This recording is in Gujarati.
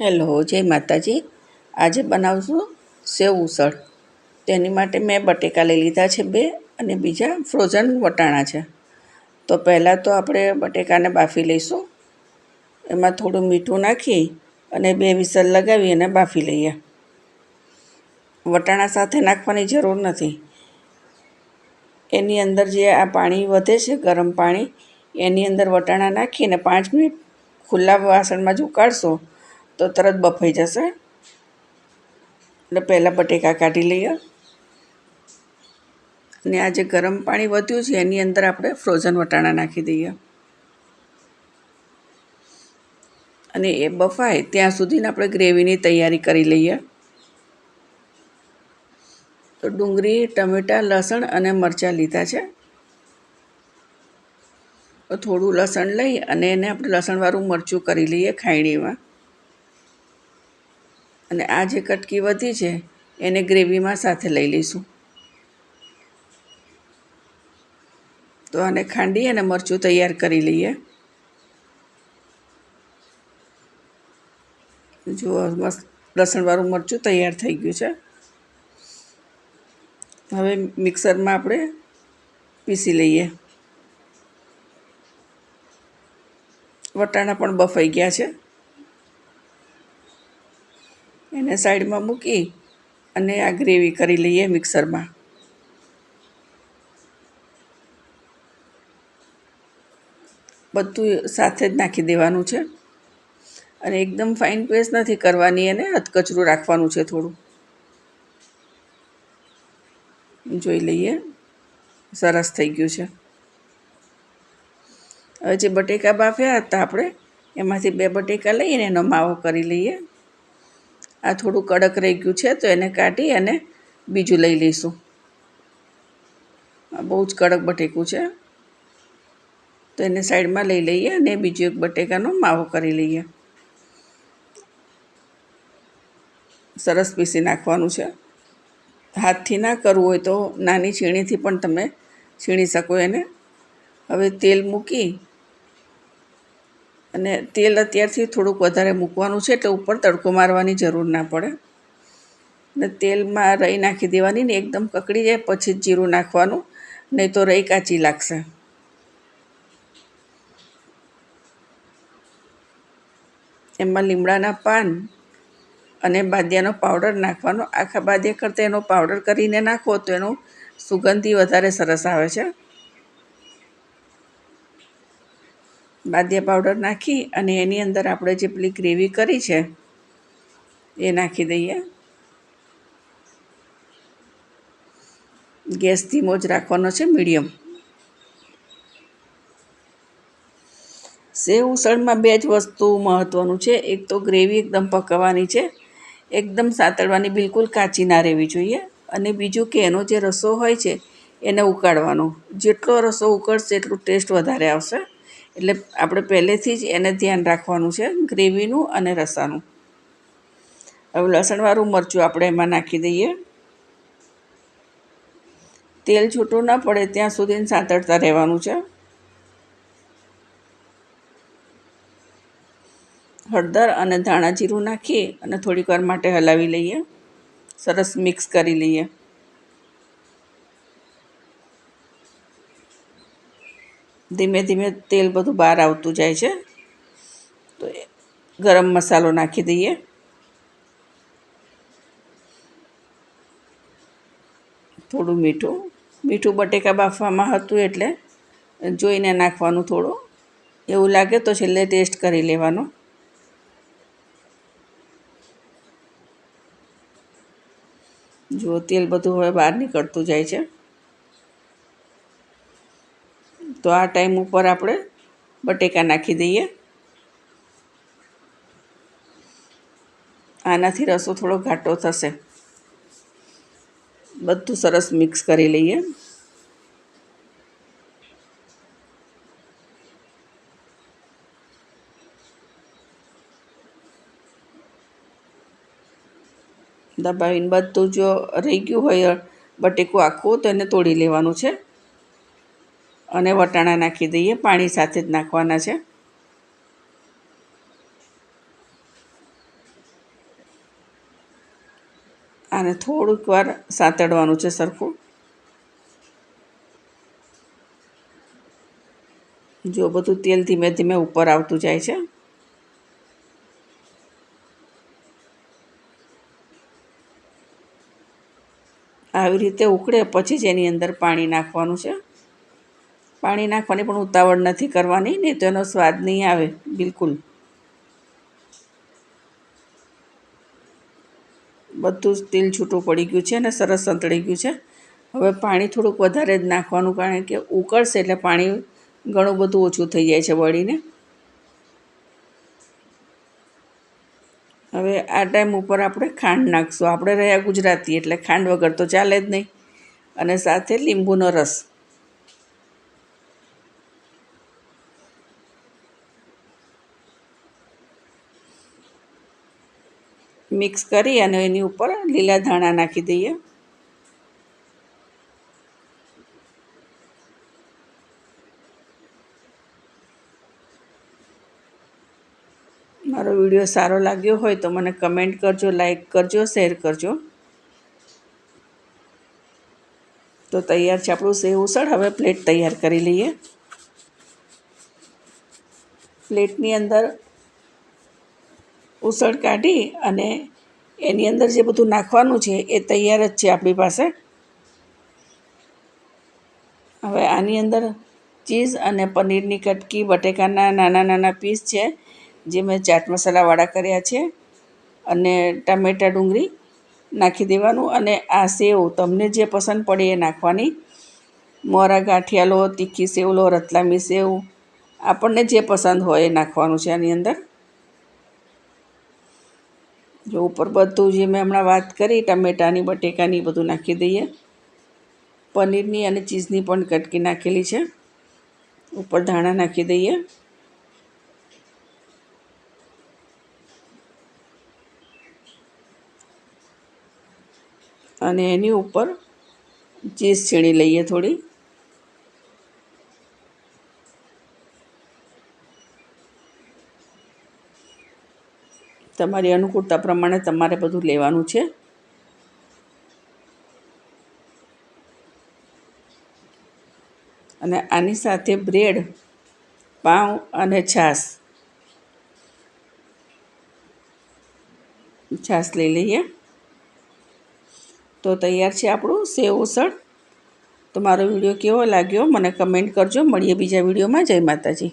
હેલો, જય માતાજી. આજે બનાવશું સેવ ઉસળ. તેની માટે મેં બટેકા લઈ લીધા છે બે અને બીજા ફ્રોઝન વટાણા છે. તો પહેલાં તો આપણે બટેકાને બાફી લઈશું. એમાં થોડું મીઠું નાખી અને બે વિસલ લગાવી અને બાફી લઈએ. વટાણા સાથે નાખવાની જરૂર નથી. એની અંદર જે આ પાણી વધે છે, ગરમ પાણી, એની અંદર વટાણા નાખીને પાંચ મિનિટ ખુલ્લા વાસણમાં જ કાઢશો તો તરત બફાઈ જશે. એટલે પહેલાં બટેકા કાઢી લઈએ. અને આ જે ગરમ પાણી વધ્યું છે, એની અંદર આપણે ફ્રોઝન વટાણા નાખી દઈએ. અને એ બફાય ત્યાં સુધીને આપણે ગ્રેવીની તૈયારી કરી લઈએ. તો ડુંગળી, ટમેટાં, લસણ અને મરચાં લીધા છે. થોડું લસણ લઈ અને એને આપણે લસણવાળું મરચું કરી લઈએ ખાયણીમાં અને આ જે કટકી વધી છે, એને ગ્રેવીમાં સાથે લઈ લઈશું. તો આને ખાંડી અને મરચું તૈયાર કરી લઈએ. જો મસ્ત લસણવાળું મરચું તૈયાર થઈ ગયું છે. હવે મિક્સરમાં આપણે પીસી લઈએ. વટાણા પણ બફાઈ ગયા છે. એને સાઈડમાં મૂકી અને આ ગ્રેવી કરી લઈએ મિક્સરમાં. બધું સાથે જ નાખી દેવાનું છે. અને એકદમ ફાઇન પેસ્ટ નથી કરવાની, એને હથકચરું રાખવાનું છે થોડું. જોઈ લઈએ. સરસ થઈ ગયું છે. હવે જે બટેકા બાફ્યા હતા આપણે, એમાંથી બે બટેકા લઈને એનો માવો કરી લઈએ. આ થોડું કડક રહી ગયું છે, તો એને કાઢી અને બીજું લઈ લઈશું. બહુ જ કડક બટેકું છે. તો એને સાઈડમાં લઈ લઈએ અને બીજું એક બટેકાનો માવો કરી લઈએ. સરસ પીસી નાખવાનું છે. હાથથી ના કરવું હોય તો નાની છીણીથી પણ તમે છીણી શકો એને. હવે તેલ મૂકી અને તેલ અત્યારથી થોડુંક વધારે મૂકવાનું છે એટલે ઉપર તડકો મારવાની જરૂર ના પડે. ને તેલમાં રહી નાખી દેવાની ને એકદમ કકડી જાય પછી જ જીરું નાખવાનું, નહીં તો રહી કાચી લાગશે. એમાં લીમડાના પાન અને બાદિયાનો પાવડર નાખવાનો. આખા બાદિયા કરતાં એનો પાવડર કરીને નાખો તો એનો સુગંધી વધારે સરસ આવે છે. બાદિયા પાવડર નાખી અને એની અંદર આપણે જે પેલી ગ્રેવી કરી છે, એ નાખી દઈએ. ગેસ ધીમો જ રાખવાનો છે, મીડિયમ. સેવ ઉસળમાં બે જ વસ્તુ મહત્ત્વનું છે. એક તો ગ્રેવી એકદમ પકવવાની છે. એકદમ સાતળવાની, બિલકુલ કાચી ના રહેવી જોઈએ. અને બીજું કે એનો જે રસો હોય છે, એને ઉકાળવાનો. જેટલો રસો ઉકળશે, એટલું ટેસ્ટ વધારે આવશે. એટલે આપણે પહેલેથી જ એને ધ્યાન રાખવાનું છે ગ્રેવીનું અને રસાનું. હવે લસણવાળું મરચું આપણે એમાં નાખી દઈએ. તેલ છૂટું ન પડે ત્યાં સુધી સાંતળતા રહેવાનું છે. હળદર અને ધાણા જીરું નાખી અને થોડીક વાર માટે હલાવી લઈએ. સરસ મિક્સ કરી લઈએ. ધીમે ધીમે તેલ બધું બહાર આવતું જાય છે. તો ગરમ મસાલો નાખી દઈએ. થોડું મીઠું. મીઠું બટેકા બાફવામાં હતું એટલે જોઈને નાખવાનું થોડું. એવું લાગે તો છેલ્લે ટેસ્ટ કરી લેવાનો. જુઓ, તેલ બધું હવે બહાર નીકળતું જાય છે. તો આ ટાઈમ ઉપર આપણે બટેકા નાખી દઈએ. આનાથી રસો થોડો ઘાટો થશે. બધું સરસ મિક્સ કરી લઈએ. દબાવીને બધું જો રહી ગયું હોય બટેકું આખું તો એને તોડી લેવાનું છે. અને વટાણા નાખી દઈએ, પાણી સાથે જ નાખવાના છે. આને થોડુંક વાર સાતડવાનું છે સરખું. જો બધું તેલ ધીમે ધીમે ઉપર આવતું જાય છે. આવી રીતે ઉકળે પછી જ એની અંદર પાણી નાખવાનું છે. પાણી નાખવાની પણ ઉતાવળ નથી કરવાની નહીં તો એનો સ્વાદ નહીં આવે, બિલકુલ. બધું જ તેલ છૂટું પડી ગયું છે અને સરસ સંતળી ગયું છે. હવે પાણી થોડુંક વધારે જ નાખવાનું, કારણ કે ઉકળશે એટલે પાણી ઘણું બધું ઓછું થઈ જાય છે વળીને હવે આ ટાઈમ ઉપર આપણે ખાંડ નાખશું. આપણે રહ્યા ગુજરાતી, એટલે ખાંડ વગર તો ચાલે જ નહીં. અને સાથે લીંબુનો રસ. મિક્સ કરી અને એની ઉપર લીલા ધાણા નાખી દઈએ. મારો વીડિયો સારો લાગ્યો હોય તો મને કમેન્ટ કરજો, લાઈક કરજો, શેર કરજો. તો તૈયાર છે આપણું સેવ ઉસળ. હવે પ્લેટ તૈયાર કરી લઈએ. પ્લેટની અંદર ઉસળ કાઢી અને એની અંદર જે બધું નાખવાનું છે એ તૈયાર જ છે આપણી પાસે. હવે આની અંદર ચીઝ અને પનીરની કટકી, બટેકાના નાના નાના પીસ છે, જે મેં ચાટ મસાલાવાળા કર્યા છે. અને ટામેટા ડુંગળી નાખી દેવાનું અને આ સેવ તમને જે પસંદ પડે એ નાખવાની. મોરા ગાંઠિયાલો, તીખી સેવલો, રતલામી સેવ આપણને જે પસંદ હોય એ નાખવાનું છે આની અંદર. જો ઉપર બધું જે મેં હમણાં વાત કરી, ટમેટાની, બટેકાની બધું નાખી દઈએ. પનીરની અને ચીઝની પણ કટકી નાખેલી છે. ઉપર ધાણા નાખી દઈએ. અને એની ઉપર ચીઝ છીણી લઈએ થોડી. તમારી અનુકૂળતા પ્રમાણે તમારે બધું લેવાનું છે. અને આની સાથે બ્રેડ, પાઉં અને છાશ. છાશ લઈ લઈએ. તો તૈયાર છે આપણું સેવ ઉસળ. તો મારો વીડિયો કેવો લાગ્યો મને કમેન્ટ કરજો. મળીએ બીજા વિડીયોમાં. જય માતાજી.